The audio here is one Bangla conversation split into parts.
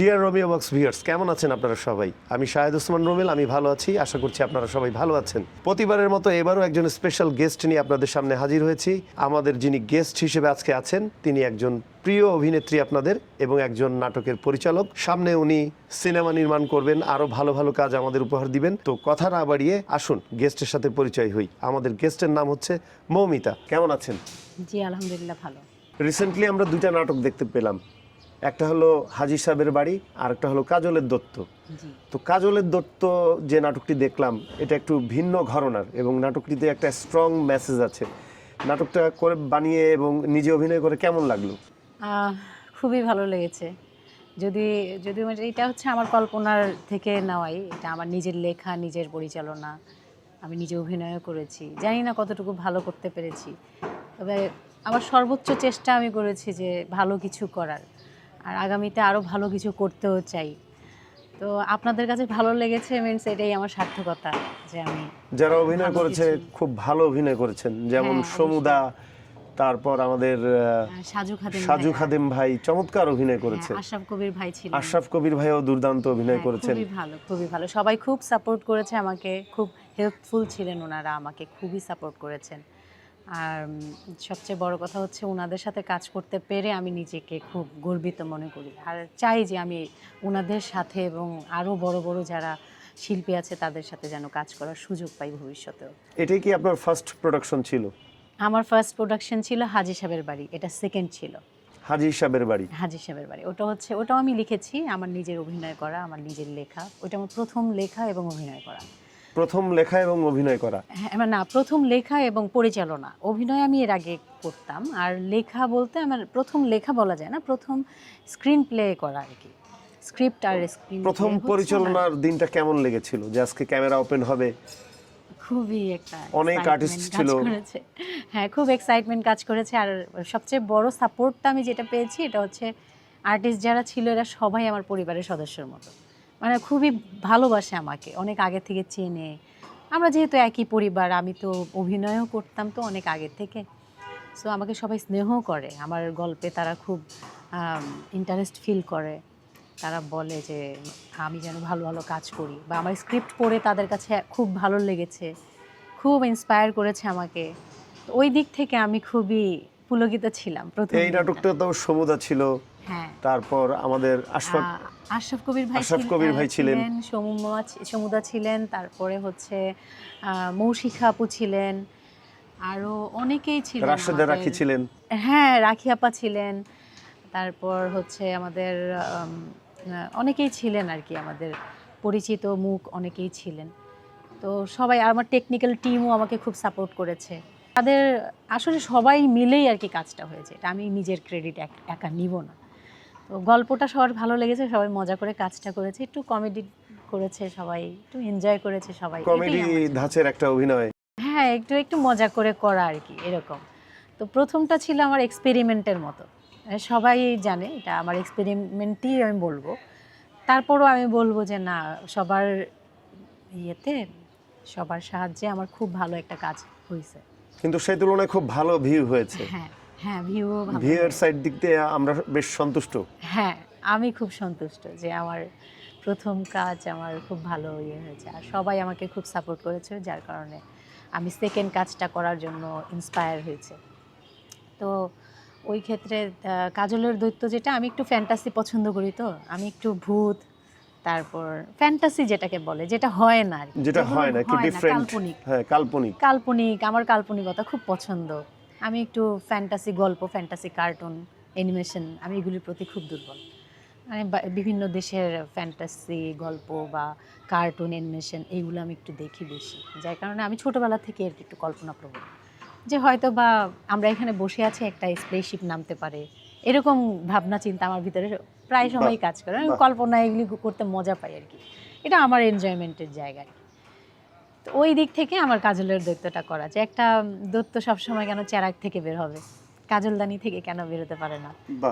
ডিয়ার রোমিও বক্স ভিউয়ার্স কেমন আছেন আপনারা সবাই? আমি শাহেদ ওসমান রোমেল আমি ভালো আছি। আশা করছি আপনারা সবাই ভালো আছেন। প্রতিবারের মতো এবারও একজন স্পেশাল গেস্ট নিয়ে আপনাদের সামনে হাজির হয়েছি। আমাদের যিনি গেস্ট হিসেবে আজকে আছেন তিনি একজন প্রিয় অভিনেত্রী আপনাদের এবং একজন নাটকের পরিচালক। সামনে উনি সিনেমা নির্মাণ করবেন আরও ভালো ভালো কাজ আমাদের উপহার দিবেন। তো কথা না বাড়িয়ে আসুন গেস্টের সাথে পরিচয় হই। আমাদের গেস্টের নাম হচ্ছে মৌমিতা। কেমন আছেন? জি আলহামদুলিল্লাহ ভালো। রিসেন্টলি আমরা দুইটা নাটক দেখতে পেলাম। একটা হলো হাজি সাহেবের বাড়ি আর একটা হলো কাজলের দত্ত। তো কাজলের দত্ত যে নাটকটি দেখলাম এটা একটু ভিন্ন ঘরনার এবং নাটকটিতে একটা স্ট্রং মেসেজ আছে। নাটকটা করে বানিয়ে এবং নিজে অভিনয় করে কেমন লাগল? খুবই ভালো লেগেছে। যদি যদি মানে এটা হচ্ছে আমার কল্পনার থেকে নেওয়াই এটা আমার নিজের লেখা নিজের পরিচালনা। আমি নিজে অভিনয়ও করেছি। জানি না কতটুকু ভালো করতে পেরেছি। তবে আমার সর্বোচ্চ চেষ্টা আমি করেছি যে ভালো কিছু করার। আর আগামীতে আরও ভালো কিছু করতেও চাই। তো আপনাদের কাছে ভালো লেগেছে মিনস এটাই আমার সার্থকতা যে আমি যারা অভিনয় করেছে খুব ভালো অভিনয় করেছেন। যেমন হ্যাঁ, সমুদা তারপর আমাদের আহ, সাজু খাদেম ভাই। চমৎকার অভিনয় হ্যাঁ, করেছে। আশরাফ কবির ভাই ছিলেন। আশরাফ কবির ভাইও দুর্দান্ত অভিনয় হ্যাঁ, করেছেন। খুবই ভালো খুবই ভালো। সবাই খুব সাপোর্ট করেছে আমাকে খুব হেল্পফুল ছিলেন ওনারা আমাকে খুবই সাপোর্ট করেছেন। আর সবচেয়ে বড় কথা হচ্ছে ওনাদের সাথে কাজ করতে পেরে আমি নিজেকে খুব গর্বিত মনে করি। আর চাই যে আমি ওনাদের সাথে এবং আরও বড় বড় যারা শিল্পী আছে তাদের সাথে যেন কাজ করার সুযোগ পাই ভবিষ্যতেও। এটাই কি আপনার ফার্স্ট প্রোডাকশন ছিল? আমার ফার্স্ট প্রোডাকশন ছিল হাজি সাহেবের বাড়ি এটা সেকেন্ড ছিল। হাজি সাহেবের বাড়ি? হাজি সাহেবের বাড়ি ওটা হচ্ছে ওটাও আমি লিখেছি আমার নিজের অভিনয় করা আমার নিজের লেখা ওটা আমার প্রথম লেখা এবং অভিনয় করা। প্রথম লেখা এবং অভিনয় করা। হ্যাঁ না প্রথম লেখা এবং পরিচালনা। অভিনয় আমি এর আগে করতাম। আর লেখা বলতে আমার প্রথম লেখা বলা যায় না প্রথম স্ক্রিন প্লে করা আর কি। স্ক্রিপ্ট আর স্ক্রিন প্রথম পরিচালনার দিনটা কেমন লেগেছিল? যে আজকে ক্যামেরা ওপেন হবে। খুবই একটা অনেক আর্টিস্ট ছিল। হ্যাঁ খুব এক্সাইটমেন্ট কাজ করেছে। আর সবচেয়ে বড় সাপোর্টটা আমি যেটা পেয়েছি এটা হচ্ছে আর্টিস্ট যারা ছিল এরা সবাই আমার পরিবারের সদস্যের মতো। মানে খুবই ভালোবাসে আমাকে অনেক আগে থেকে চেনে। আমরা যেহেতু একই পরিবার আমি তো অভিনয়ও করতাম তো অনেক আগে থেকে। সো আমাকে সবাই স্নেহ করে আমার গল্পে তারা খুব ইন্টারেস্ট ফিল করে। তারা বলে যে আমি যেন ভালো ভালো কাজ করি। বা আমার স্ক্রিপ্ট পড়ে তাদের কাছে খুব ভালো লেগেছে খুব ইন্সপায়ার করেছে আমাকে। তো ওই দিক থেকে আমি খুবই পুলকিত ছিলাম প্রথম এই নাটকটা তো সমুদা ছিল। তারপর আমাদের আশফাক আশরাফ কবির ভাই আশরাফ কবির ভাই ছিলেন। সমুমা সমুদা ছিলেন তারপরে হচ্ছে মৌশিখা আপু ছিলেন। আরও অনেকেই ছিলেন রাশেদা রাখি ছিলেন। হ্যাঁ রাখি আপা ছিলেন। তারপর হচ্ছে আমাদের অনেকেই ছিলেন আর কি আমাদের। পরিচিত মুখ অনেকেই ছিলেন। তো সবাই আমার টেকনিক্যাল টিমও আমাকে খুব সাপোর্ট করেছে। তাদের আসলে সবাই মিলেই আর কি কাজটা হয়েছে। এটা আমি নিজের ক্রেডিট একা নিব না। গল্পটা সবার ভালো লেগেছে সবাই মজা করে কাজটা করেছে একটু কমেডি করেছে সবাই একটু এনজয় করেছে সবাই কমেডি ধাঁচের একটা অভিনয়। হ্যাঁ একটু একটু মজা করে করা আর কি এরকম। তো প্রথমটা ছিল আমার এক্সপেরিমেন্টের মতো। সবাই জানে এটা আমার এক্সপেরিমেন্টই আমি বলব। তারপরও আমি বলব যে না সবার ইয়েতে সবার সাহায্যে আমার খুব ভালো একটা কাজ হয়েছে কিন্তু সেই তুলনায় খুব ভালো ভিউ হয়েছে। হ্যাঁ। হ্যাঁ ভিউ ভিউ এর সাইড দিক দিয়ে আমরা বেশ সন্তুষ্ট। হ্যাঁ আমি খুব সন্তুষ্ট যে আমার প্রথম কাজ আমার খুব ভালো ইয়ে হয়েছে। আর সবাই আমাকে খুব সাপোর্ট করেছে যার কারণে আমি সেকেন্ড কাজটা করার জন্য ইন্সপায়ার হয়েছে। তো ওই ক্ষেত্রে কাজলের দৈত্য যেটা আমি একটু ফ্যান্টাসি পছন্দ করি তো। আমি একটু ভূত তারপর ফ্যান্টাসি যেটাকে বলে যেটা হয় না যেটা হয় না কি ডিফারেন্ট কাল্পনিক। হ্যাঁ কাল্পনিক। কাল্পনিক আমার কাল্পনিকতা খুব পছন্দ। আমি একটু ফ্যান্টাসি গল্প ফ্যান্টাসি কার্টুন অ্যানিমেশন আমি এগুলির প্রতি খুব দুর্বল। মানে বিভিন্ন দেশের ফ্যান্টাসি গল্প বা কার্টুন অ্যানিমেশন এইগুলো আমি একটু দেখি বেশি। যার কারণে আমি ছোটোবেলা থেকে আর কি একটু কল্পনা প্রবণ যে হয়তো বা আমরা এখানে বসে আছি একটা স্পেসশিপ নামতে পারে। এরকম ভাবনা চিন্তা আমার ভিতরে প্রায় সময় কাজ করে। আমি। কল্পনা এগুলি করতে মজা পাই আর কি। এটা আমার এনজয়মেন্টের জায়গা আর কি। ওই দিক থেকে আমার কাজলের দৈত্যটা করা যে একটা দৈত্য সবসময় কেন চেরাক থেকে বের হবে? কাজলদানি থেকে কেন বেরোতে পারে না?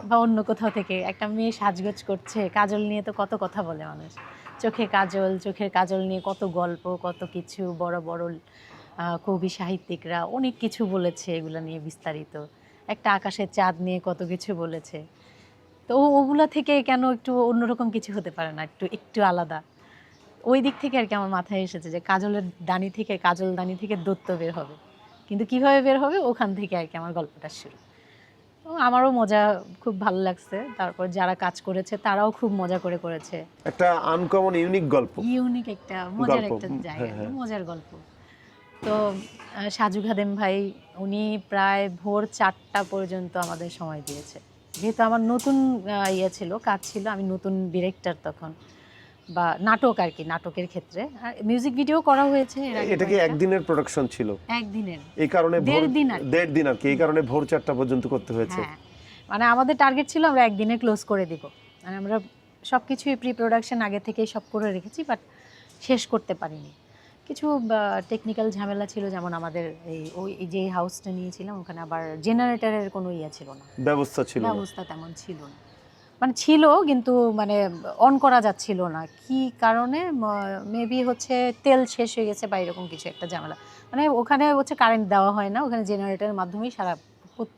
বা অন্য কোথাও থেকে একটা মেয়ে সাজগোজ করছে কাজল নিয়ে তো কত কথা বলে মানুষ। চোখে কাজল চোখের কাজল নিয়ে কত গল্প কত কিছু বড় বড় কবি সাহিত্যিকরা অনেক কিছু বলেছে এগুলো নিয়ে বিস্তারিত। একটা আকাশের চাঁদ নিয়ে কত কিছু বলেছে। তো ওগুলা থেকে কেন একটু অন্যরকম কিছু হতে পারে না? একটু একটু আলাদা। ওই দিক থেকে আর কি আমার মাথায় এসেছে যে কাজলের দানি থেকে কাজল দানি থেকে দত্ত বের হবে। কিন্তু কীভাবে বের হবে? ওখান থেকে আর কি আমার গল্পটা শুরু। আমারও মজা খুব ভালো লাগছে। তারপর যারা কাজ করেছে তারাও খুব মজা করে করেছে। একটা আনকমন ইউনিক গল্প। ইউনিক একটা মজার একটা জায়গা হ্যাঁ, হ্যাঁ। মজার গল্প। তো সাজু খাদেম ভাই উনি প্রায় ভোর চারটা পর্যন্ত আমাদের সময় দিয়েছে। যেহেতু আমার নতুন ইয়ে ছিল কাজ ছিল আমি নতুন ডিরেক্টর তখন। বা নাটক আর কি নাটকের ক্ষেত্রে। আর মিউজিক ভিডিও করা হয়েছে এর আগে এটা কি একদিনের প্রোডাকশন ছিল। একদিনের। এই কারণে দেড় দিন আর কি। দেড় দিন আর কি এই কারণে ভোর চারটা পর্যন্ত করতে হয়েছে। হ্যাঁ মানে আমাদের টার্গেট ছিল আমরা একদিনে ক্লোজ করে দিব। মানে আমরা সব কিছুই প্রি প্রোডাকশন আগে থেকেই সব করে রেখেছি বাট শেষ করতে পারিনি। কিছু টেকনিক্যাল ঝামেলা ছিল যেমন আমাদের এই ওই যে হাউসটা নিয়েছিলাম ওখানে আবার জেনারেটরের কোনো ইয়ে ছিল না। ব্যবস্থা ছিল। ব্যবস্থা তেমন ছিল না। মানে ছিল, কিন্তু মানে অন করা যাচ্ছিল না। কি কারণে? মেবি হচ্ছে তেল শেষ হয়ে গেছে বা এরকম কিছু একটা ঝামেলা। মানে ওখানে হচ্ছে কারেন্ট দেওয়া হয় না, ওখানে জেনারেটরের মাধ্যমেই সারা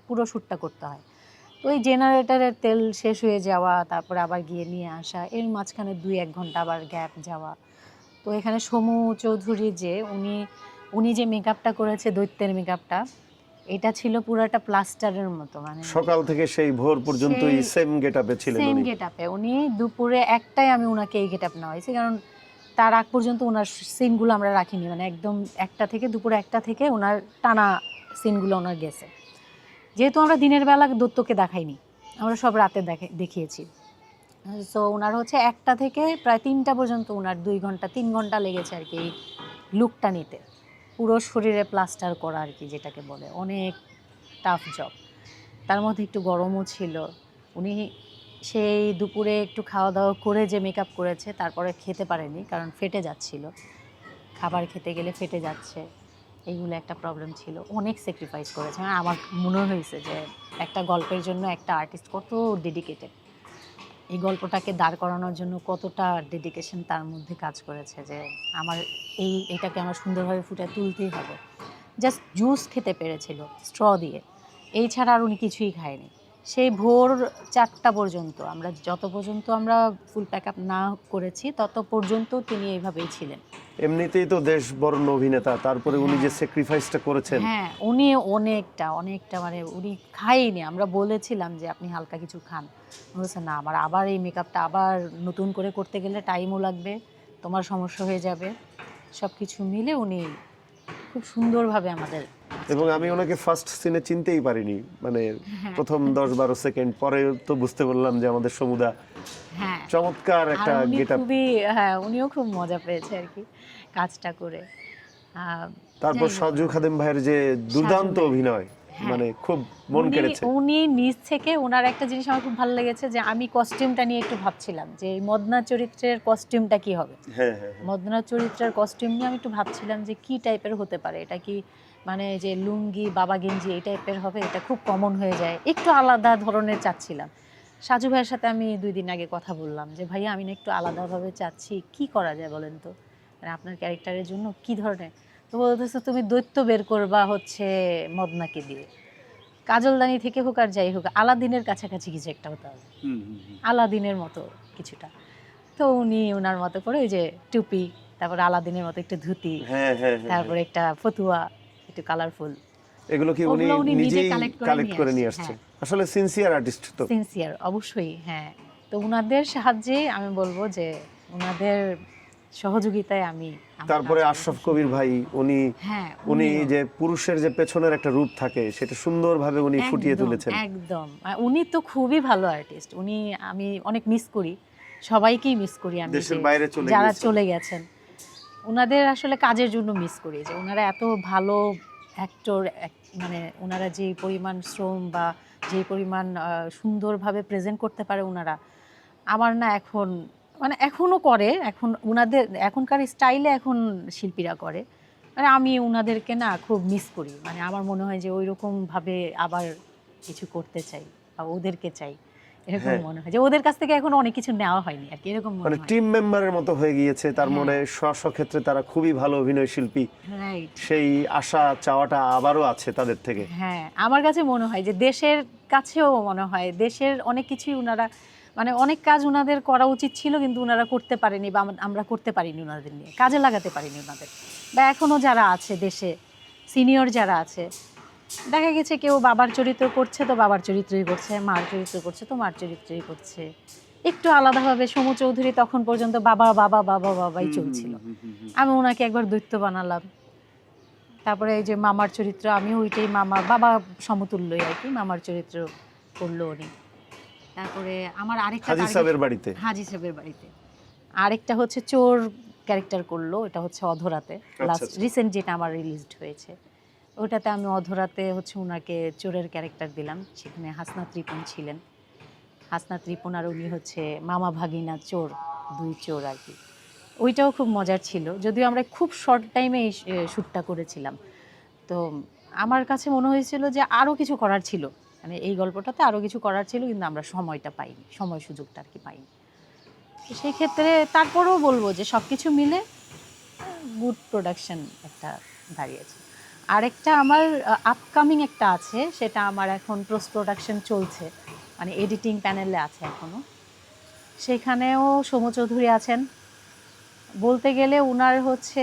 পুরো শ্যুটটা করতে হয়। তো ওই জেনারেটরের তেল শেষ হয়ে যাওয়া, তারপরে আবার গিয়ে নিয়ে আসা, এর মাঝখানে দুই এক ঘণ্টা আবার গ্যাপ যাওয়া। তো এখানে সমু চৌধুরী যে, উনি উনি যে মেকআপটা করেছে, দৈত্যের মেকআপটা এটা ছিল পুরোটা প্লাস্টারের মতো মানে সকাল থেকে সেই ভোর পর্যন্ত সেম গেটআপে ছিলেন সেম উনি। গেট আপে উনি দুপুরে একটাই আমি ওনাকে এই গেটআপ নেওয়া হয়েছে কারণ তার আগ পর্যন্ত ওনার সিনগুলো আমরা রাখিনি মানে একদম একটা থেকে দুপুরে একটা থেকে ওনার টানা সিনগুলো ওনার গেছে। যেহেতু আমরা দিনের বেলা দত্তকে দেখাইনি আমরা সব রাতে দেখে দেখিয়েছি। সো ওনার হচ্ছে একটা থেকে প্রায় তিনটা পর্যন্ত ওনার দুই ঘণ্টা তিন ঘণ্টা লেগেছে আর কি এই লুকটা নিতে। পুরো শরীরে প্লাস্টার করা আর কি যেটাকে বলে। অনেক টাফ জব তার মধ্যে একটু গরমও ছিল। উনি সেই দুপুরে একটু খাওয়া দাওয়া করে যে মেকআপ করেছে, তারপরে খেতে পারেনি কারণ ফেটে যাচ্ছিল। খাবার খেতে গেলে ফেটে যাচ্ছে। এইগুলো একটা প্রবলেম ছিল। অনেক স্যাক্রিফাইস করেছে। আমার মনে হয়েছে যে একটা গল্পের জন্য একটা আর্টিস্ট কত ডেডিকেটেড এই গল্পটাকে দাঁড় করানোর জন্য কতটা ডেডিকেশন তার মধ্যে কাজ করেছে যে আমার এই, এটাকে আমার সুন্দরভাবে ফুটে তুলতেই হবে। জাস্ট জুস খেতে পেরেছিল স্ট্র দিয়ে। এই ছাড়া আর উনি কিছুই খায়নি। সেই ভোর চারটা পর্যন্ত আমরা, যত পর্যন্ত আমরা ফুল প্যাক আপ না করেছি, তত পর্যন্ত তিনি এইভাবেই ছিলেন। এমনিতেই তো দেশ বরণ অভিনেতা তারপরে উনি যে। স্যাক্রিফাইসটা করেছেন। হ্যাঁ উনি অনেকটা অনেকটা মানে উনি খাইনি। আমরা বলেছিলাম যে আপনি হালকা কিছু খান। উনি বলছে না আমার আবার এই মেকআপটা আবার নতুন করে করতে গেলে টাইমও লাগবে তোমার সমস্যা হয়ে যাবে। সব কিছু মিলে উনি খুব সুন্দরভাবে আমাদের এবং আমি ওনাকে ফার্স্ট সিনে চিনতেই পারিনি। মানে হ্যাঁ। প্রথম দশ বারো সেকেন্ড পরে তো বুঝতে পারলাম যে আমাদের সমুদা হ্যাঁ। চমৎকার একটা গেট আপ খুবই হ্যাঁ উনিও খুব মজা পেয়েছে আর কি। কাজটা করে। তারপর সাজু খাদেম ভাইয়ের যে দুর্দান্ত অভিনয় হ্যাঁ। মানে খুব মন কেড়েছে। উনি নিজ থেকে ওনার একটা জিনিস আমার খুব ভালো লেগেছে যে আমি কস্টিউমটা নিয়ে একটু ভাবছিলাম যে মদনা চরিত্রের কস্টিউমটা কি হবে? হ্যাঁ হ্যাঁ। মদনা চরিত্রের কস্টিউম নিয়ে আমি একটু ভাবছিলাম যে কি টাইপের হতে পারে। এটা কি মানে যে লুঙ্গি বাবা গেঞ্জি এই টাইপের হবে? এটা খুব কমন হয়ে যায়। একটু আলাদা ধরনের চাচ্ছিলাম। সাজু ভাইয়ের সাথে আমি দুই দিন আগে কথা বললাম যে ভাইয়া আমি না একটু আলাদাভাবে চাচ্ছি। কি করা যায় বলেন তো? মানে আপনার ক্যারেক্টারের জন্য কি ধরনের? তো বলতেছে তুমি দৈত্য বের করবা হচ্ছে মদনাকে দিয়ে। কাজলদানি থেকে হোক আর যাই হোক আলাদিনের কাছাকাছি কিছু একটা হতে হবে। আলাদিনের মতো কিছুটা। তো উনি ওনার মতো করে ওই যে টুপি তারপর আলাদিনের মতো একটু ধুতি হ্যাঁ হ্যাঁ হ্যাঁ, তারপরে একটা ফতুয়া একটু কালারফুল। এগুলো কি উনি নিজে নিজেই কালেক্ট করে নিয়ে আসছে, আসলে সিনসিয়ার আর্টিস্ট তো। সিনসিয়ার অবশ্যই হ্যাঁ। তো ওনাদের সাহায্যে আমি বলব যে ওনাদের সহযোগিতায় আমি তারপরে আশরাফ কবির ভাই উনি হ্যাঁ উনি যে পুরুষের যে পেছনের একটা রূপ থাকে সেটা সুন্দরভাবে উনি ফুটিয়ে তুলেছেন। একদম। উনি তো খুবই ভালো আর্টিস্ট উনি আমি অনেক মিস করি সবাইকেই মিস করি আমি দেশের বাইরে চলে যারা চলে গেছেন। ওনাদের আসলে কাজের জন্য মিস করি যে ওনারা এত ভালো অ্যাক্টর মানে ওনারা যে পরিমাণ শ্রম বা যে পরিমাণ সুন্দরভাবে প্রেজেন্ট করতে পারে ওনারা আমার না এখন মানে এখনও করে এখন ওনাদের এখনকার স্টাইলে এখন শিল্পীরা করে। মানে আমি ওনাদেরকে না খুব মিস করি। মানে আমার মনে হয় যে ওই রকমভাবে আবার কিছু করতে চাই বা ওদেরকে চাই। এরকম হ্যাঁ। মনে হয় যে ওদের কাছ থেকে এখন অনেক কিছু নেওয়া হয়নি আর কি এরকম মনে হয়। টিম মেম্বারের মতো হয়ে গিয়েছে। তার হ্যাঁ। মনে স্ব ক্ষেত্রে তারা খুবই ভালো অভিনয় শিল্পী। সেই আশা চাওয়াটা আবারও আছে তাদের থেকে। হ্যাঁ আমার কাছে মনে হয় যে দেশের কাছেও মনে হয় দেশের অনেক কিছুই ওনারা মানে অনেক কাজ ওনাদের করা উচিত ছিল কিন্তু ওনারা করতে পারেনি বা আমরা করতে পারিনি ওনাদের নিয়ে কাজে লাগাতে পারিনি ওনাদের বা এখনও যারা আছে দেশে সিনিয়র যারা আছে দেখা গেছে কেউ বাবার চরিত্র করছে তো বাবার চরিত্রই করছে মার চরিত্র করছে তো মার চরিত্রই করছে। একটু আলাদাভাবে সমু চৌধুরী তখন পর্যন্ত বাবা বাবা বাবা বাবাই চলছিল। আমি ওনাকে একবার দৈত্য বানালাম। তারপরে এই যে মামার চরিত্র আমি ওইটাই মামা বাবা সমতুল্যই আর কি মামার চরিত্র করল উনি। তারপরে আমার আরেকটা হাজি সাহেবের বাড়িতে? হাজি সাহেবের বাড়িতে। আরেকটা হচ্ছে চোর ক্যারেক্টার করল এটা হচ্ছে অধরাতে। লাস্ট আচ্ছা। রিসেন্ট যেটা আমার রিলিজড হয়েছে। ওটাতে আমি অধরাতে হচ্ছে ওনাকে চোরের ক্যারেক্টার দিলাম সেখানে হাসনা ত্রিপুন ছিলেন। হাসনা ত্রিপুন আর উনি হচ্ছে মামা ভাগিনা চোর দুই চোর আর কি। ওইটাও খুব মজার ছিল যদিও আমরা খুব শর্ট টাইমে এই শ্যুটটা করেছিলাম। তো আমার কাছে মনে হয়েছিল যে আরও কিছু করার ছিল। মানে এই গল্পটাতে আরও কিছু করার ছিল, কিন্তু আমরা সময়টা পাইনি, সময় সুযোগটা আর কি পাইনি। সেই ক্ষেত্রে তারপরেও বলব যে সব কিছু মিলে গুড প্রোডাকশন একটা দাঁড়িয়েছে। আরেকটা আমার আপকামিং একটা আছে, সেটা আমার এখন পোস্ট প্রোডাকশন চলছে মানে এডিটিং প্যানেলে আছে এখনও সেখানেও সৌম্য চৌধুরী আছেন। বলতে গেলে উনার হচ্ছে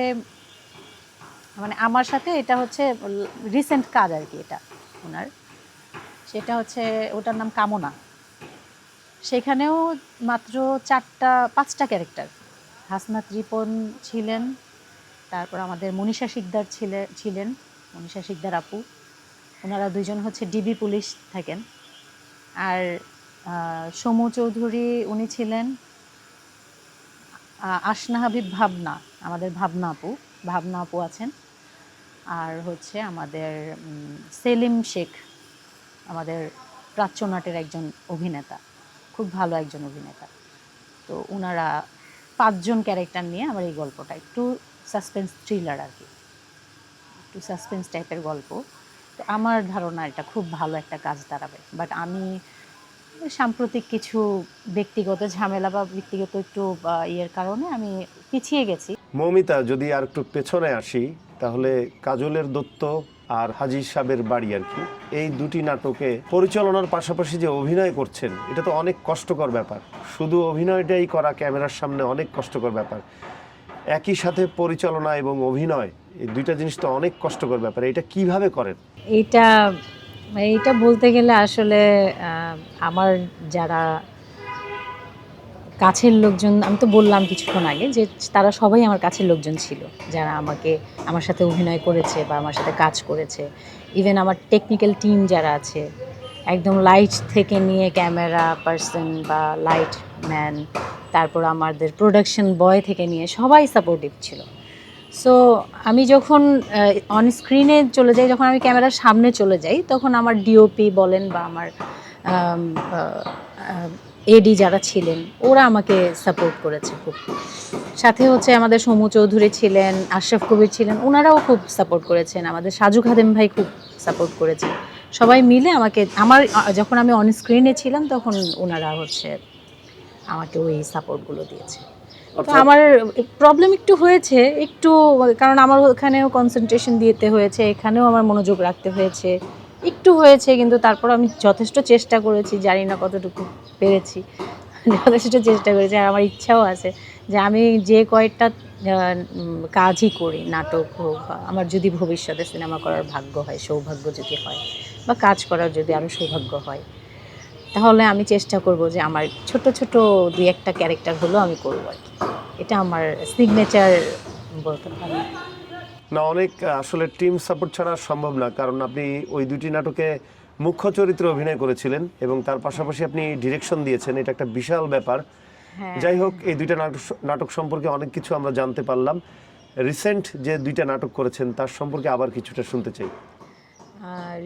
মানে আমার সাথে এটা হচ্ছে রিসেন্ট কাজ আর কি এটা ওনার সেটা হচ্ছে ওটার নাম কামনা। সেখানেও মাত্র চারটা, পাঁচটা ক্যারেক্টার। হাসনাত রিপন ছিলেন, তারপর আমাদের মনীষা শিকদার ছিলে, ছিলেন, মনীষা শিকদার আপু। ওনারা দুজন হচ্ছে ডিবি পুলিশ থাকেন। আর সমু চৌধুরী উনি ছিলেন আসনা হাবিব ভাবনা, আমাদের ভাবনা আপু ভাবনা আপু আছেন। আর হচ্ছে আমাদের সেলিম শেখ। আমাদের প্রাচ্য নাটের একজন অভিনেতা, খুব ভালো একজন অভিনেতা। তো ওনারা পাঁচজন ক্যারেক্টার নিয়ে আমার এই গল্পটা, একটু সাসপেন্স থ্রিলার আর কি, একটু সাসপেন্স টাইপের গল্প। তো আমার ধারণা এটা খুব ভালো একটা কাজ দাঁড়াবে। বাট আমি সাম্প্রতিক কিছু ব্যক্তিগত ঝামেলা বা ব্যক্তিগত একটু ইয়ের কারণে আমি পিছিয়ে গেছি। মৌমিতা, যদি আর একটু পেছনে আসি, তাহলে কাজলের দত্ত আর হাজির সাহেবের বাড়ি আর কি। এই দুটি নাটকে পরিচালনার পাশাপাশি যে অভিনয় করছেন, এটা তো অনেক কষ্টকর ব্যাপার। শুধু অভিনয়টাই করা ক্যামেরার সামনে অনেক কষ্টকর ব্যাপার। একই সাথে পরিচালনা এবং অভিনয়, এই দুইটা জিনিস তো অনেক কষ্টকর ব্যাপার। এটা কীভাবে করেন? এটা এইটা বলতে গেলে আসলে আমার যারা কাছের লোকজন, আমি তো বললাম কিছুক্ষণ আগে যে তারা সবাই আমার কাছের লোকজন ছিল, যারা আমাকে, আমার সাথে অভিনয় করেছে বা আমার সাথে কাজ করেছে। ইভেন আমার টেকনিক্যাল টিম যারা আছে, একদম লাইট থেকে নিয়ে ক্যামেরা পার্সন বা লাইট ম্যান তারপর আমাদের প্রোডাকশন বয় থেকে নিয়ে সবাই সাপোর্টিভ ছিল। সো আমি যখন অন স্ক্রিনে চলে যাই, যখন আমি ক্যামেরার সামনে চলে যাই, তখন আমার ডিওপি বলেন বা আমার এডি যারা ছিলেন ওরা আমাকে সাপোর্ট করেছে খুব। সাথে হচ্ছে আমাদের সমু চৌধুরী ছিলেন আশরাফ কবির ছিলেন ওনারাও খুব সাপোর্ট করেছেন আমাদের সাজু খাদেম ভাই খুব সাপোর্ট করেছেন সবাই মিলে আমাকে আমার যখন আমি অন স্ক্রিনে ছিলাম তখন ওনারা হচ্ছে আমাকে ওই সাপোর্টগুলো দিয়েছে। তো আমার প্রবলেম একটু হয়েছে একটু কারণ আমার ওখানেও কনসেন্ট্রেশন দিতে হয়েছে এখানেও আমার মনোযোগ রাখতে হয়েছে। একটু হয়েছে, কিন্তু তারপর আমি যথেষ্ট চেষ্টা করেছি, জানি না কতটুকু পেরেছি। যথেষ্ট চেষ্টা করেছি, আর আমার ইচ্ছাও আছে যে আমি যে কয়েকটা কাজই করি, নাটক হোক বা আমার যদি ভবিষ্যতে সিনেমা করার ভাগ্য হয়, সৌভাগ্য যদি হয় বা কাজ করার যদি আরও সৌভাগ্য হয়, তাহলে আমি চেষ্টা করব যে আমার ছোট ছোট দুই একটা ক্যারেক্টার হলেও আমি করব আর কি। এটা আমার সিগনেচার বলতে পারি না অনেক আসলে টিম সাপোর্ট ছাড়া সম্ভব না কারণ আপনি ওই দুটি নাটকে মুখ্য চরিত্রে অভিনয় করেছিলেন এবং তার পাশাপাশি আপনি ডিরেকশন দিয়েছেন এটা একটা বিশাল ব্যাপার। হ্যাঁ। যাই হোক এই দুইটা নাটক নাটক সম্পর্কে অনেক কিছু আমরা জানতে পারলাম। রিসেন্ট যে দুইটা নাটক করেছেন তার সম্পর্কে আবার কিছুটা শুনতে চাই।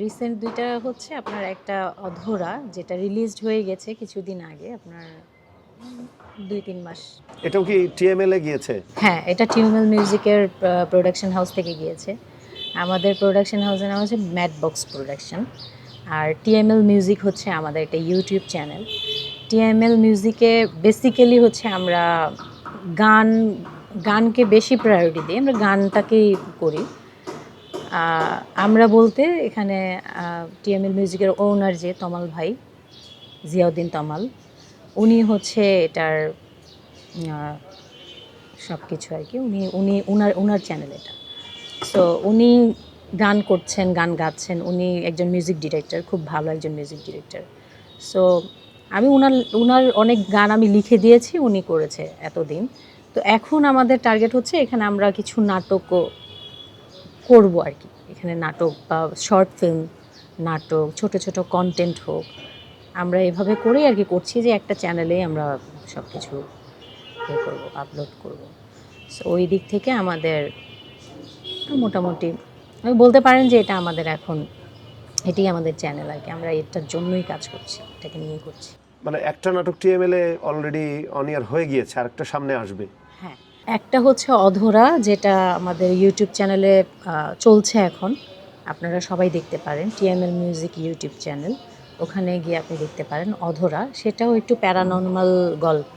রিসেন্ট দুইটা হচ্ছে আপনার একটা অধরা যেটা রিলিজড হয়ে গেছে কিছুদিন আগে আপনার দুই তিন মাস। এটাও কি টিএমএল এ গিয়েছে? হ্যাঁ এটা টিউমেল মিউজিকের প্রোডাকশন হাউস থেকে গিয়েছে। আমাদের প্রোডাকশন হাউসের নাম হচ্ছে ম্যাট বক্স প্রোডাকশন আর টিএমএল মিউজিক হচ্ছে আমাদের একটা ইউটিউব চ্যানেল টিএমএল মিউজিকে বেসিক্যালি হচ্ছে আমরা গান গানকে বেশি প্রায়োরিটি দিই। আমরা গানটাকেই করি। আমরা বলতে এখানে টিএমএল মিউজিকের ওনার যে তমাল ভাই জিয়াউদ্দিন তমাল উনি হচ্ছে এটার সব কিছু আর কি। উনি উনি, উনার উনার চ্যানেল এটা। সো উনি গান করছেন, গান গাচ্ছেন। উনি একজন মিউজিক ডিরেক্টর খুব ভালো একজন মিউজিক ডিরেক্টর সো আমি উনার উনার অনেক গান আমি লিখে দিয়েছি, উনি করেছে এতদিন। তো এখন আমাদের টার্গেট হচ্ছে, এখানে আমরা কিছু নাটকও করব আর কি। এখানে নাটক বা শর্ট ফিল্ম নাটক, ছোট ছোট কন্টেন্ট হোক। আমরা এভাবে করেই আর কি করছি যে একটা চ্যানেলে আমরা সব কিছু ইয়ে করব আপলোড করব। সো ওই দিক থেকে আমাদের মোটামুটি আমি বলতে পারেন যে এটা আমাদের এখন এটাই আমাদের চ্যানেল আর কি। আমরা এটার জন্যই কাজ করছি এটাকে নিয়ে করছি। মানে একটা নাটক টিএমএল এ অলরেডি অন ইয়ার হয়ে গিয়েছে আর একটা সামনে আসবে। হ্যাঁ একটা হচ্ছে অধরা যেটা আমাদের ইউটিউব চ্যানেলে চলছে এখন। আপনারা সবাই দেখতে পারেন টিএমএল মিউজিক ইউটিউব চ্যানেল ওখানে গিয়ে আপনি দেখতে পারেন, অধরা। সেটাও একটু প্যারানর্মাল গল্প,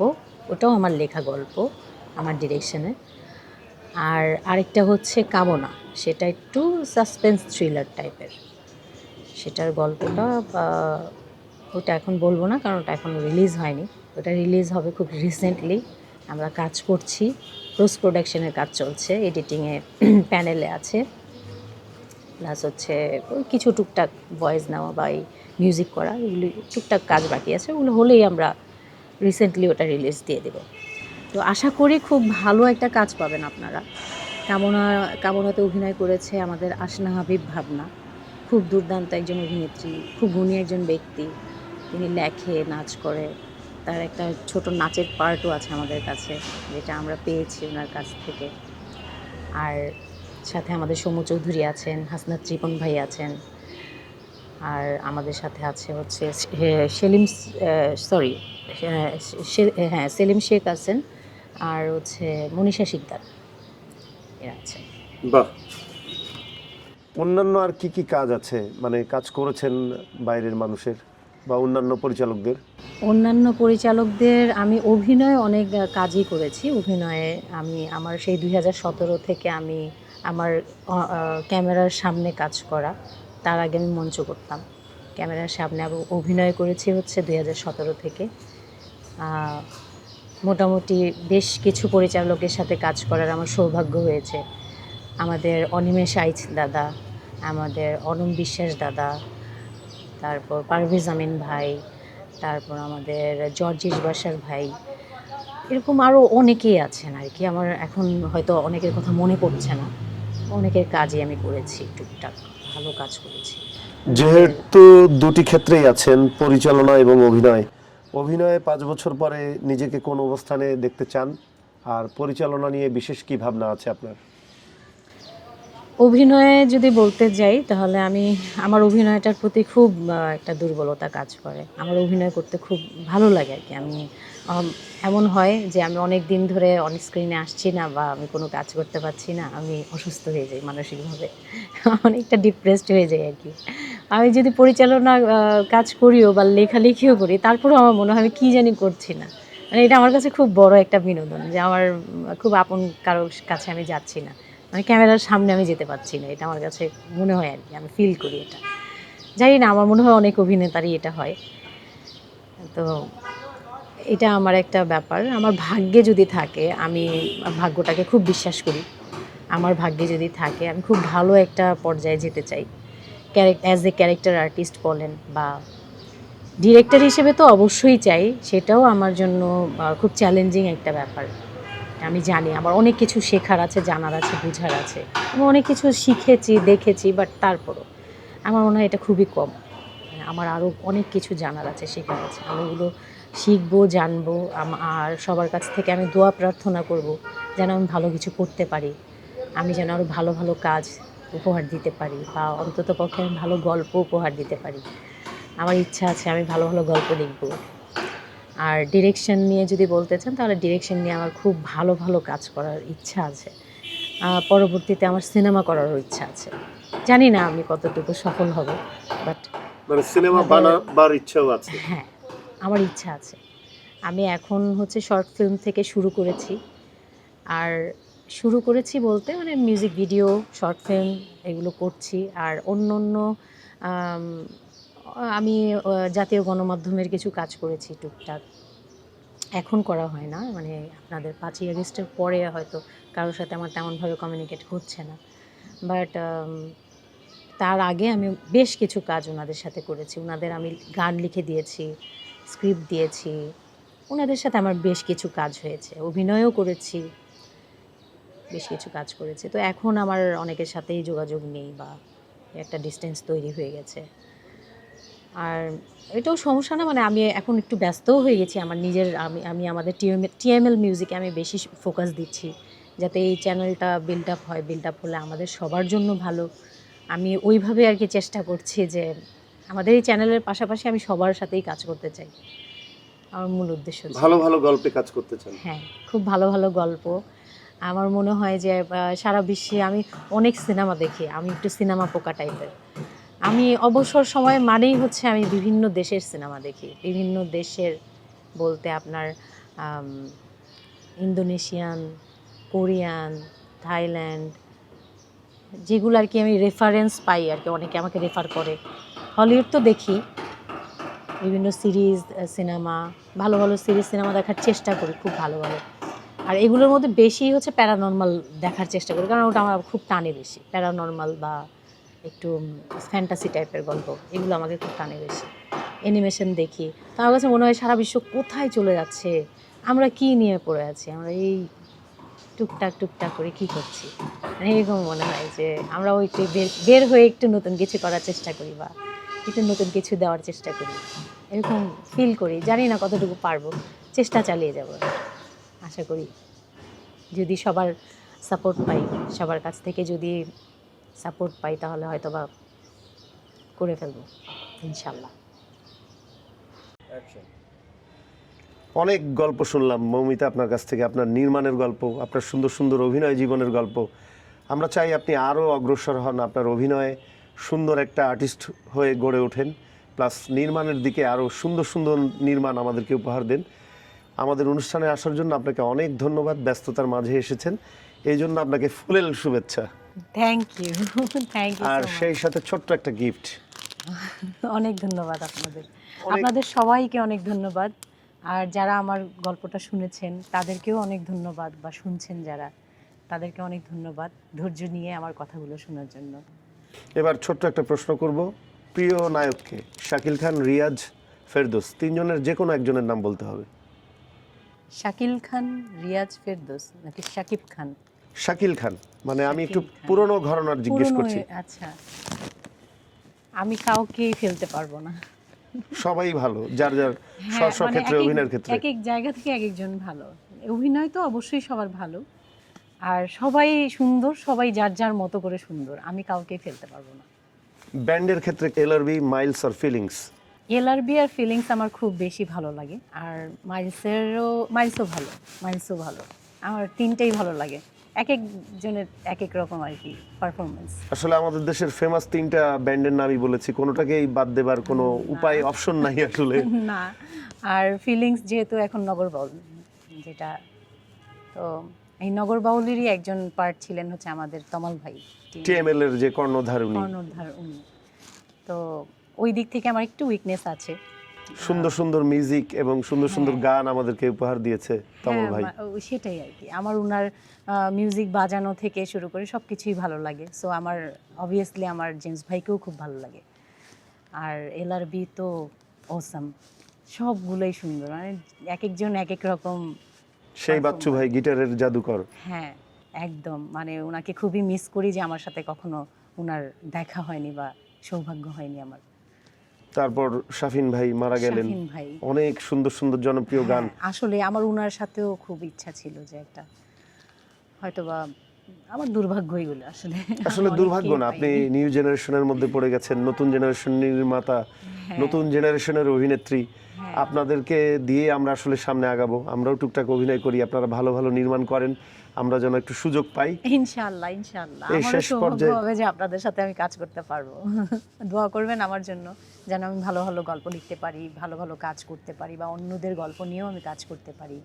ওটাও আমার লেখা গল্প, আমার ডিরেকশনে আর আরেকটা হচ্ছে কামনা, সেটা একটু সাসপেন্স থ্রিলার টাইপের সেটার গল্পটা ওটা এখন বলব না, কারণ ওটা এখন রিলিজ হয়নি। ওটা রিলিজ হবে খুব রিসেন্টলি আমরা কাজ করছি পোস্ট প্রোডাকশনের কাজ চলছে এডিটিংয়ে প্যানেলে আছে। প্লাস হচ্ছে কিছু টুকটাক ভয়েস নেওয়া বা এই মিউজিক করা, এগুলি টুকটাক কাজ বাকি আছে, ওগুলো হলেই আমরা রিসেন্টলি ওটা রিলিজ দিয়ে দেব। তো আশা করি খুব ভালো একটা কাজ পাবেন আপনারা। কামনা, কামনাতে অভিনয় করেছে আমাদের আসনা হাবিব ভাবনা। খুব দুর্দান্ত একজন অভিনেত্রী, খুব গুণী একজন ব্যক্তি। তিনি লেখে, নাচ করে। তার একটা ছোট নাচের পার্টও আছে আমাদের কাছে, যেটা আমরা পেয়েছি ওনার কাছ থেকে। আর সাথে আমাদের সৌম্য চৌধুরী আছেন, হাসনাত ত্রিপন ভাই আছেন। আর আমাদের সাথে আছে হচ্ছে সেলিম সরি হ্যাঁ সেলিম শেখ আছেন আর হচ্ছে মনীষা শিকদার। এরা আছে। বাহ। অন্যান্য আর কি কি কাজ আছে? মানে কাজ করেছেন বাইরের মানুষের বা অন্যান্য পরিচালকদের? অন্যান্য পরিচালকদের আমি অভিনয় অনেক কাজই করেছি। অভিনয়ে আমি আমার সেই দুই হাজার সতেরো থেকে আমি আমার ক্যামেরার সামনে কাজ করা। তার আগে আমি মঞ্চ করতাম। ক্যামেরার সামনে অভিনয় করেছি হচ্ছে দু হাজার সতেরো থেকে। মোটামুটি বেশ কিছু পরিচালকের সাথে কাজ করার আমার সৌভাগ্য হয়েছে। আমাদের অনিমেষ আইচ দাদা, আমাদের অনম বিশ্বাস দাদা, তারপর পারভেজ আমিন ভাই, তারপর আমাদের জর্জিস বাসার ভাই, এরকম আরও অনেকেই আছেন আর কি। আমার এখন হয়তো অনেকের কথা মনে পড়ছে না। অনেকের কাজই আমি করেছি টুকটাক। ভালো কাজ করেছি। যেহেতু দুটি ক্ষেত্রেই আছেন পরিচালনা এবং অভিনয়। অভিনয়ে পাঁচ বছর পরে নিজেকে কোন অবস্থানে দেখতে চান? আর পরিচালনা নিয়ে বিশেষ কি ভাবনা আছে আপনার? অভিনয়ে যদি বলতে যাই তাহলে আমি আমার অভিনয়টার প্রতি খুব একটা দুর্বলতা কাজ করে। আমার অভিনয় করতে খুব ভালো লাগে আর কি। আমি আম, এমন হয় যে আমি অনেক দিন ধরে অন স্ক্রিনে আসছি না বা আমি কোনো কাজ করতে পারছি না, আমি অসুস্থ হয়ে যাই মানসিকভাবে। অনেকটা ডিপ্রেসড হয়ে যাই আর কি। আমি যদি পরিচালনা কাজ করিও বা লেখালেখিও করি, তারপরেও আমার মনে হয় আমি কী জানি করছি না। মানে এটা আমার কাছে খুব বড় একটা বিনোদন যে আমার, খুব আপন কারোর কাছে আমি যাচ্ছি না। মানে ক্যামেরার সামনে আমি যেতে পারছি না, এটা আমার কাছে মনে হয় আর কি, আমি ফিল করি এটা। জানি না, আমার মনে হয় অনেক অভিনেতারই এটা হয়। তো এটা আমার একটা ব্যাপার। আমার ভাগ্যে যদি থাকে, আমি ভাগ্যটাকে খুব বিশ্বাস করি। আমার ভাগ্যে যদি থাকে, আমি খুব ভালো একটা পর্যায়ে যেতে চাই। অ্যাজ এ ক্যারেক্টার আর্টিস্ট বলেন বা ডিরেক্টর হিসেবে তো অবশ্যই চাই। সেটাও আমার জন্য খুব চ্যালেঞ্জিং একটা ব্যাপার। আমি জানি, আমার অনেক কিছু শেখার আছে, জানার আছে, বোঝার আছে। আমি অনেক কিছু শিখেছি, দেখেছি বাট তারপরও আমার মনে হয় এটা খুবই কম। আমার আরও অনেক কিছু জানার আছে, শেখার আছে। আমি ওগুলো শিখব জানব আর সবার কাছ থেকে আমি দোয়া প্রার্থনা করব যেন আমি ভালো কিছু করতে পারি। আমি যেন আরও ভালো ভালো কাজ উপহার দিতে পারি বা অন্তত পক্ষে আমি ভালো গল্প উপহার দিতে পারি। আমার ইচ্ছা আছে আমি ভালো ভালো গল্প লিখব। আর ডিরেকশন নিয়ে যদি বলতে চান তাহলে ডিরেকশন নিয়ে আমার খুব ভালো ভালো কাজ করার ইচ্ছা আছে। পরবর্তীতে আমার সিনেমা করারও ইচ্ছা আছে। জানি না আমি কতটুকু সফল হব বাট মানে সিনেমা বানাবার ইচ্ছাও আছে। হ্যাঁ। আমার ইচ্ছা আছে। আমি এখন হচ্ছে শর্ট ফিল্ম থেকে শুরু করেছি। আর শুরু করেছি বলতে মানে মিউজিক ভিডিও শর্ট ফিল্ম এগুলো করছি। আর অন্য অন্য আমি জাতীয় গণমাধ্যমের কিছু কাজ করেছি টুকটাক। এখন করা হয় না। মানে আপনাদের পাঁচই আগস্টের পরে হয়তো কারোর সাথে আমার তেমনভাবে কমিউনিকেট হচ্ছে না। বাট তার আগে আমি বেশ কিছু কাজ ওনাদের সাথে করেছি। ওনাদের আমি গান লিখে দিয়েছি। স্ক্রিপ্ট দিয়েছি। ওনাদের সাথে আমার বেশ কিছু কাজ হয়েছে। অভিনয়ও করেছি। বেশ কিছু কাজ করেছি। তো এখন আমার অনেকের সাথেই যোগাযোগ নেই বা একটা ডিস্টেন্স তৈরি হয়ে গেছে। আর এটাও সমস্যা না মানে আমি এখন একটু ব্যস্তও হয়ে গেছি। আমার নিজের, আমি আমি আমাদের টিএমএল মিউজিকে আমি বেশি ফোকাস দিচ্ছি। যাতে এই চ্যানেলটা বিল্ড আপ হয় বিল্ড আপ হলে আমাদের সবার জন্য ভালো। আমি ওইভাবে আর কি চেষ্টা করছি যে আমাদের এই চ্যানেলের পাশাপাশি আমি সবার সাথেই কাজ করতে চাই। আমার মূল উদ্দেশ্য ভালো ভালো গল্পে কাজ করতে চান। হ্যাঁ খুব ভালো ভালো গল্প। আমার মনে হয় যে সারা বিশ্বে আমি অনেক সিনেমা দেখি। আমি একটু সিনেমা পোকা টাইপের। আমি অবসর সময় মানেই হচ্ছে আমি বিভিন্ন দেশের সিনেমা দেখি। বিভিন্ন দেশের বলতে আপনার ইন্দোনেশিয়ান কোরিয়ান থাইল্যান্ড যেগুলো আর কি আমি রেফারেন্স পাই আর কি। অনেকে আমাকে রেফার করে। হলিউড তো দেখি। বিভিন্ন সিরিজ সিনেমা, ভালো ভালো সিরিজ, সিনেমা দেখার চেষ্টা করি, খুব ভালো ভালো। আর এগুলোর মধ্যে বেশি হচ্ছে প্যারানর্মাল দেখার চেষ্টা করি, কারণ ওটা আমার খুব টানে বেশি, প্যারানর্মাল বা একটু ফ্যান্টাসি টাইপের গল্প, এগুলো আমাকে খুব টানে বেশি। অ্যানিমেশন দেখি, তো আমার কাছে মনে হয় সারা বিশ্ব কোথায় চলে যাচ্ছে, আমরা কি নিয়ে পড়ে আছি, আমরা এই টুকটাক টুকটাক করে কি করছি? মানে এরকম মনে হয় যে একটু বের বের হয়ে একটু নতুন কিছু করার চেষ্টা করি বা একটু নতুন কিছু দেওয়ার চেষ্টা করি। এরকম ফিল করি, জানি না কতটুকু পারব, চেষ্টা চালিয়ে যাব। আশা করি যদি সবার সাপোর্ট পাই, সবার কাছ থেকে যদি সাপোর্ট পাই, তাহলে হয়তো বা করে ফেলব, ইনশাল্লাহ। অনেক গল্প শুনলাম, মৌমিতা আপনার কাছ থেকে, আপনার নির্মাণের গল্প, আপনার সুন্দর সুন্দর অভিনয় জীবনের গল্প। আমরা চাই আপনি আরও অগ্রসর হন আপনার অভিনয়ে। সুন্দর একটা আর্টিস্ট হয়ে গড়ে ওঠেন। প্লাস নির্মাণের দিকে আরও সুন্দর সুন্দর নির্মাণ আমাদেরকে উপহার দেন। আমাদের অনুষ্ঠানে আসার জন্য আপনাকে অনেক ধন্যবাদ। ব্যস্ততার মাঝে এসেছেন। এই জন্য আপনাকে ফুলেল শুভেচ্ছা। থ্যাংক ইউ থ্যাংক ইউ আর সেই সাথে ছোট্ট একটা গিফট অনেক ধন্যবাদ আপনাদের। আপনাদের সবাইকে অনেক ধন্যবাদ। আর যারা আমার গল্পটা শুনেছেন তাদেরকেও অনেক ধন্যবাদ বা শুনছেন যারা তাদেরকে অনেক ধন্যবাদ ধৈর্য নিয়ে আমার কথাগুলো শোনার জন্য। এবার ছোট্ট একটা প্রশ্ন করব। প্রিয় নায়ককে শাকিল খান রিয়াজ ফেরদোস তিনজনের যে কোনো একজনের নাম বলতে হবে। শাকিল খান রিয়াজ ফেরদোস নাকি শাকিব খান? শাকিল খান। মানে আমি একটু। পুরনো ঘরানার জিজ্ঞেস করছি। আচ্ছা। আমি কাউকেই ফেলতে পারব না। সবাই ভালো যার যার হ্যাঁ, স্ব মানে ক্ষেত্রে অভিনয়ের ক্ষেত্রে। এক এক জায়গা থেকে এক একজন ভালো। অভিনয় তো অবশ্যই সবার ভালো। আর সবাই সুন্দর সবাই যার যার মতো করে সুন্দর। আমি কাউকে ফেলতে পারব না। ব্যান্ডের ক্ষেত্রে এলআরবি মাইলস আর ফিলিংস? এলআরবি আর ফিলিংস আমার খুব বেশি ভালো লাগে। আর মাইলসেরও মাইলসও ভালো মাইলসও ভালো। আমার তিনটেই ভালো লাগে। এক একজনের এক এক রকম আর কি পারফরমেন্স আসলে আমাদের দেশের ফেমাস তিনটা ব্যান্ডের নামই বলেছি। কোনোটাকেই বাদ দেবার কোনো উপায় অপশন নাই আসলে। না। আর ফিলিংস যেহেতু এখন নগর বাউল যেটা তো এই নগর বাউলেরই একজন পার্ট ছিলেন হচ্ছে আমাদের তমাল ভাই টিএমএল এর যে কর্ণধারুণী কর্ণধার উনি। তো ওই দিক থেকে আমার একটু উইকনেস আছে। সুন্দর সুন্দর মিউজিক এবং সুন্দর সুন্দর গান আমাদেরকে উপহার দিয়েছে তমল হ্যাঁ, ভাই। সেটাই আর কি। আমার উনার মিউজিক বাজানো থেকে শুরু করে সব কিছুই ভালো লাগে। সো আমার অবভিয়াসলি আমার জেমস ভাইকেও খুব ভালো লাগে। আর এলআরবি তো অসাম সবগুলোই সুন্দর মানে এক একজন এক এক রকম সেই বাচ্চু ভাই গিটারের জাদুকর। হ্যাঁ একদম। মানে ওনাকে খুবই মিস করি যে আমার সাথে কখনো ওনার দেখা হয়নি বা সৌভাগ্য হয়নি আমার। তারপর শাফিন ভাই মারা গেলেন। অনেক সুন্দর সুন্দর জনপ্রিয় গান। হ্যাঁ, আসলে আমার উনার সাথেও খুব ইচ্ছা ছিল যে একটা হয়তোবা আমার দুর্ভাগ্য এগুলো আসলে। আসলে দুর্ভাগ্য না আপনি নিউ জেনারেশনের মধ্যে পড়ে গেছেন নতুন জেনারেশন নির্মাতা হ্যাঁ, নতুন জেনারেশনের অভিনেত্রী। আপনাদেরকে দিয়ে আমরা আসলে সামনে আগাবো। আমরাও টুকটাক অভিনয় করি আপনারা ভালো ভালো নির্মাণ করেন আমরা যেন একটু সুযোগ পাই। ইনশাআল্লাহ ইনশাআল্লাহ। এই শেষ পর্যায়ে- হবে যে আপনাদের সাথে আমি কাজ করতে পারব। দোয়া করবেন আমার জন্য যেন আমি ভালো ভালো গল্প লিখতে পারি ভালো ভালো কাজ করতে পারি বা অন্যদের গল্প নিয়েও আমি কাজ করতে পারি।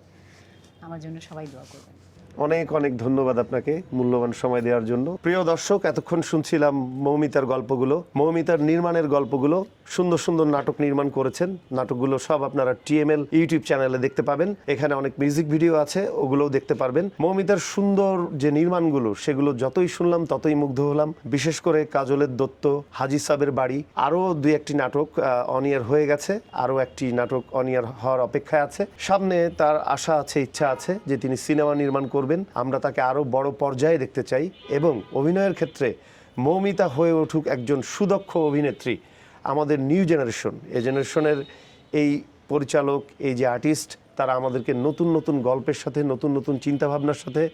আমার জন্য সবাই দোয়া করবেন। অনেক অনেক ধন্যবাদ আপনাকে মূল্যবান সময় দেওয়ার জন্য। প্রিয় দর্শক, এতক্ষণ শুনছিলাম মৌমিতার গল্পগুলো, মৌমিতার নির্মাণের গল্পগুলো। সুন্দর সুন্দর নাটক নির্মাণ করেছেন। নাটকগুলো সব আপনারা টিএমএল ইউটিউব চ্যানেলে দেখতে পাবেন। এখানে অনেক মিউজিক ভিডিও আছে, ওগুলোও দেখতে পারবেন। মৌমিতার সুন্দর যে নির্মাণগুলো, সেগুলো যতই শুনলাম, ততই মুগ্ধ হলাম। বিশেষ করে কাজলের দত্ত, হাজি সাহেবের বাড়ি, আরও দুই একটি নাটক অনিয়ার হয়ে গেছে। আরও একটি নাটক অনিয়ার হওয়ার অপেক্ষায় আছে। সামনে তার আশা আছে, ইচ্ছা আছে যে তিনি সিনেমা নির্মাণ করবেন। আমরা তাকে আরও বড় পর্যায়ে দেখতে চাই এবং অভিনয়ের ক্ষেত্রে মৌমিতা হয়ে উঠুক একজন সুদক্ষ অভিনেত্রী আমাদের নিউ জেনারেশন। এই জেনারেশনের এই পরিচালক, এই যে আর্টিস্ট, তারা আমাদেরকে নতুন নতুন গল্পের সাথে, নতুন নতুন চিন্তাভাবনার সাথে,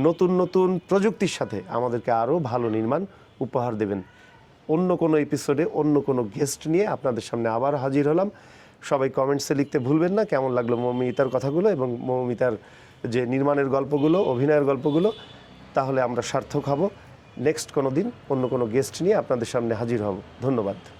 নতুন নতুন প্রযুক্তির সাথে আমাদেরকে আরও ভালো নির্মাণ উপহার দেবেন। অন্য কোনো এপিসোডে অন্য কোনো গেস্ট নিয়ে আপনাদের সামনে আবার হাজির হলাম। সবাই কমেন্টসে লিখতে ভুলবেন না। কেমন লাগল মৌমিতার কথাগুলো এবং মৌমিতার যে নির্মাণের গল্পগুলো, অভিনয়ের গল্পগুলো, তাহলে আমরা সার্থক হব। নেক্সট কোনো দিন অন্য কোনো গেস্ট নিয়ে আপনাদের সামনে হাজির হব। ধন্যবাদ।